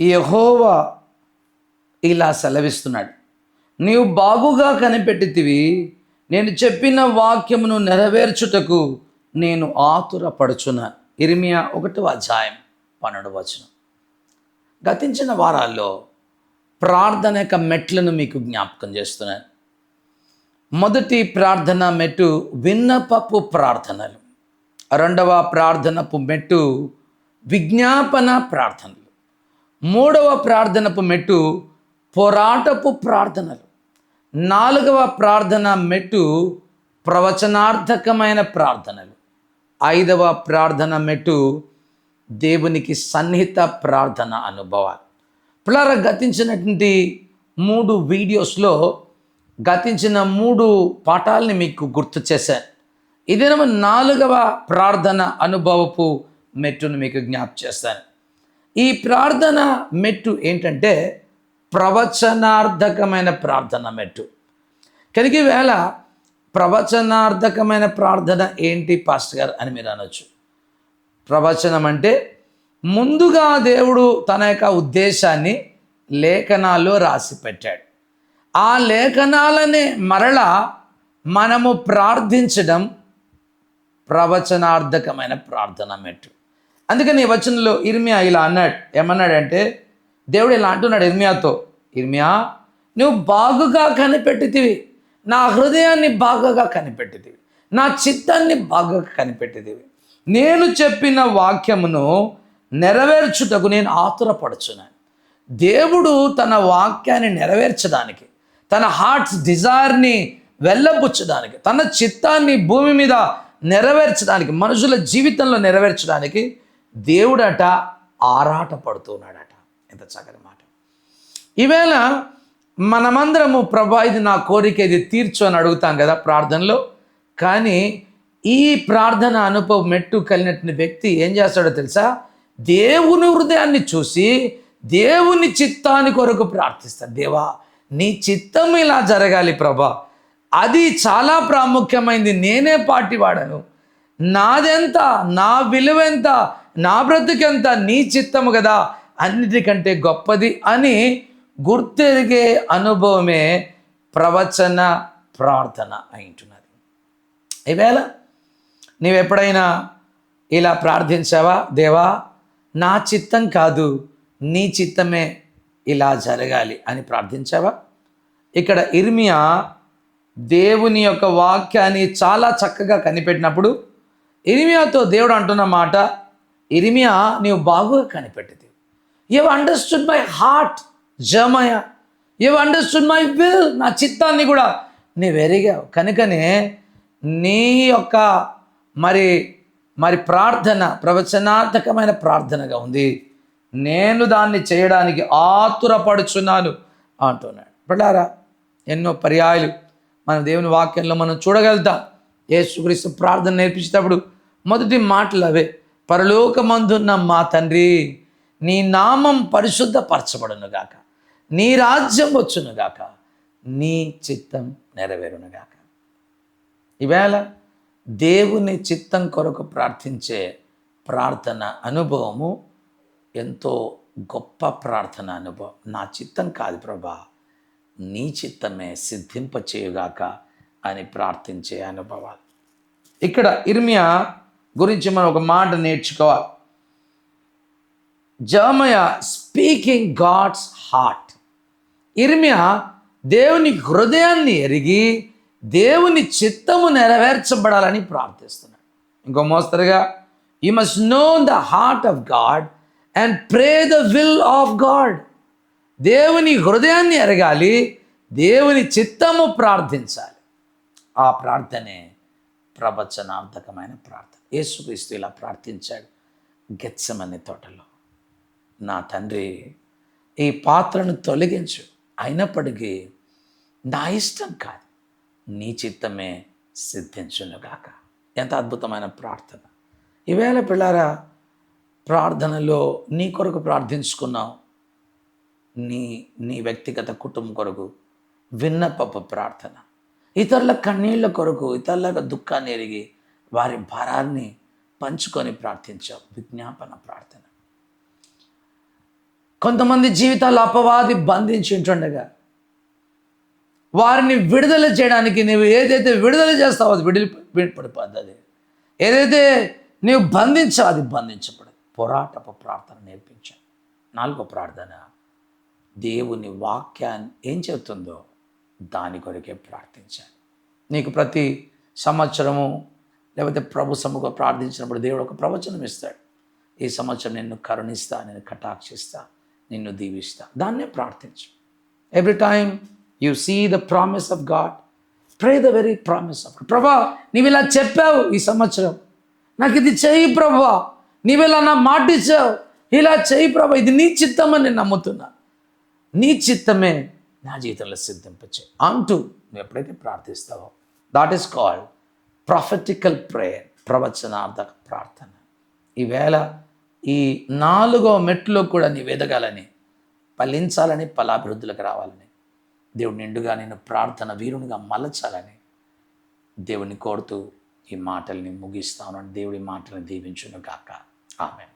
యహోవా ఇలా సెలవిస్తున్నాడు. నీవు బాగుగా కనిపెట్టితివి. నేను చెప్పిన వాక్యమును నెరవేర్చుటకు నేను ఆతురపడుచున్నాను ఇరిమియా ఒకటవ అధ్యాయం పన్నెండు వచనం. గతించిన వారాల్లో ప్రార్థన యొక్క మెట్లను మీకు జ్ఞాపకం చేస్తున్నాను. మొదటి ప్రార్థన మెట్టు విన్నపపు ప్రార్థనలు. రెండవ ప్రార్థనపు మెట్టు విజ్ఞాపన ప్రార్థనలు. మూడవ ప్రార్థనపు మెట్టు పోరాటపు ప్రార్థనలు. నాలుగవ ప్రార్థన మెట్టు ప్రవచనార్థకమైన ప్రార్థనలు. ఐదవ ప్రార్థన మెట్టు దేవునికి సన్నిహిత ప్రార్థన అనుభవాలు. పిల్లర గతించినటువంటి మూడు వీడియోస్లో గతించిన మూడు పాఠాలని మీకు గుర్తు చేశాను. ఇదేమో నాలుగవ ప్రార్థన అనుభవపు మెట్టును మీకు జ్ఞాప చేస్తాను. ఈ ప్రార్థన మెట్టు ఏంటంటే ప్రవచనార్థకమైన ప్రార్థన మెట్టు. కనుక వేళ ప్రవచనార్థకమైన ప్రార్థన ఏంటి పాస్టర్ గారు అని మీరు అనొచ్చు. ప్రవచనం అంటే ముందుగా దేవుడు తన యొక్క ఉద్దేశాన్ని లేఖనాల్లో రాసి పెట్టాడు. ఆ లేఖనాలనే మరల మనము ప్రార్థించడం ప్రవచనార్థకమైన ప్రార్థన మెట్టు. అందుకని ఈ వచనంలో ఇర్మియా ఇలా అన్నాడు. ఏమన్నాడంటే దేవుడు ఇలా అంటున్నాడు ఇర్మియాతో ఇర్మియా నువ్వు బాగుగా కనిపెట్టితివి. నా హృదయాన్ని బాగా కనిపెట్టితివి. నా చిత్తాన్ని బాగా కనిపెట్టితివి. నేను చెప్పిన వాక్యమును నెరవేర్చుటకు నేను ఆతురపడుచున్నాను. దేవుడు తన వాక్యాన్ని నెరవేర్చడానికి తన హార్ట్స్ డిజైర్ని వెళ్ళబుచ్చడానికి తన చిత్తాన్ని భూమి మీద నెరవేర్చడానికి మనుషుల జీవితంలో నెరవేర్చడానికి దేవుడట ఆరాట పడుతున్నాడట. ఎంత చక్కని మాట. ఈవేళ మనమందరము ప్రభా ఇది నా కోరిక ఇది తీర్చు అని అడుగుతాం కదా ప్రార్థనలో. కానీ ఈ ప్రార్థన అనుభవం మెట్టు కలిగినటువంటి వ్యక్తి ఏం చేస్తాడో తెలుసా? దేవుని హృదయాన్ని చూసి దేవుని చిత్తాన్ని కొరకు ప్రార్థిస్తాడు. దేవా నీ చిత్తం ఇలా జరగాలి ప్రభా. అది చాలా ప్రాముఖ్యమైంది. నేనే పాటివాడను. నాదెంత నా విలువెంత నా బ్రతుకెంత నీ చిత్తము కదా అన్నిటికంటే గొప్పది అని గుర్తెరిగే అనుభవమే ప్రవచన ప్రార్థన అయింటున్నది. ఈవేళ నీవెప్పుడైనా ఇలా ప్రార్థించావా? దేవా నా చిత్తం కాదు నీ చిత్తమే ఇలా జరగాలి అని ప్రార్థించావా? ఇక్కడ ఇర్మియా దేవుని యొక్క వాక్యాన్ని చాలా చక్కగా కనిపెట్టినప్పుడు ఇర్మియాతో దేవుడు అంటున్న మాట ఇరిమియా నీవు బాగుగా కనిపెట్టింది యు అండర్స్టూడ్ మై హార్ట్ జమయ యు అండర్స్టూడ్ మై విల్ నా చిత్తాన్ని కూడా నీవు ఎరిగావు. కనుకనే నీ యొక్క మరి మరి ప్రార్థన ప్రవచనార్థకమైన ప్రార్థనగా ఉంది. నేను దాన్ని చేయడానికి ఆతురపడుచున్నాను అంటున్నాడు. పిల్లారా ఎన్నో పర్యాయాలు మన దేవుని వాక్యంలో మనం చూడగలుగుతాం. యేసుక్రీస్తు ప్రార్థన నేర్పించేటప్పుడు మొదటి మాటలు అవే. పరలోకమందున్న మా తండ్రి నీ నామం పరిశుద్ధపరచబడును గాక నీ రాజ్యం వచ్చును గాక నీ చిత్తం నెరవేరును గాక ఈవేళ దేవుని చిత్తం కొరకు ప్రార్థించే ప్రార్థన అనుభవము ఎంతో గొప్ప ప్రార్థన అనుభవం. నా చిత్తం కాదు ప్రభా నీ చిత్తమే సిద్ధింప చేయుగాక అని ప్రార్థించే అనుభవాలు. ఇక్కడ ఇర్మియా గురించి మనం ఒక మాట నేర్చుకోవాలి. జమయ స్పీకింగ్ గాడ్స్ హార్ట్. ఇర్మియా దేవుని హృదయాన్ని ఎరిగి దేవుని చిత్తము నెరవేర్చబడాలని ప్రార్థిస్తున్నాడు. ఇంకో మోస్తరుగా you must know the heart of God and pray the will of God దేవుని హృదయాన్ని ఎరగాలి దేవుని చిత్తము ప్రార్థించాలి. ఆ ప్రార్థనే ప్రవచనార్థకమైన ప్రార్థన. యేసుక్రీస్తు ఇలా ప్రార్థించాడు గెచ్చమని తోటలో. నా తండ్రి ఈ పాత్రను తొలగించు. అయినప్పటికీ నా ఇష్టం కాదు. నీ చిత్తమే సిద్ధించునుగాక. ఎంత అద్భుతమైన ప్రార్థన. ఈవేళ పిల్లారా ప్రార్థనలో నీ కొరకు ప్రార్థించుకున్నావు. నీ నీ వ్యక్తిగత కుటుంబం కొరకు విన్నపపు ప్రార్థన. ఇతరుల కన్నీళ్ళ కొరకు ఇతరుల దుఃఖాన్ని ఎరిగి వారి భారాన్ని పంచుకొని ప్రార్థించావు విజ్ఞాపన ప్రార్థన. కొంతమంది జీవితాలు అపవాది బంధించి ఉంటుండగా వారిని విడుదల చేయడానికి నువ్వు ఏదైతే విడుదల చేస్తావో అది విడుదల విడిపడిపోద్ది అది. ఏదైతే నీవు బంధించావు అది బంధించబడదు. పోరాటపు ప్రార్థన నేర్పించాను నాలుగో ప్రార్థన. దేవుని వాక్యాన్ని ఏం చెబుతుందో దాని కొరకే ప్రార్థించాను నీకు ప్రతి సంవత్సరము లేకపోతే ప్రభు సముఖ ప్రార్థించినప్పుడు దేవుడు ఒక ప్రవచనం ఇస్తాడు. ఈ సంవత్సరం నిన్ను కరుణిస్తా నేను కటాక్షిస్తా నిన్ను దీవిస్తా. దాన్నే ప్రార్థించు. Every time you see the promise of God pray the very promise of ప్రభా నీవు ఇలా చెప్పావు ఈ సంవత్సరం. నాకు ఇది చెయ్యి ప్రభా. నీవిలా నా మాట ఇచ్చావు. ఇలా చెయ్యి ప్రభా. ఇది నీ చిత్తమని నేను నమ్ముతున్నా. నీ చిత్తమే నా జీవితంలో సిద్ధింపచే అంటూ నువ్వు ఎప్పుడైతే ప్రార్థిస్తావో that is called prophetical prayer ప్రవచనార్థక ప్రార్థన. ఈవేళ ఈ నాలుగో మెట్లో కూడా నీవు ఎదగాలని ఫలించాలని ఫలాభివృద్ధులకు రావాలని దేవుడు నిండుగా నేను ప్రార్థన వీరునిగా మలచాలని దేవుని కోరుతూ ఈ మాటల్ని ముగిస్తాను. దేవుడి మాటలను దీవించును కాక ఆమె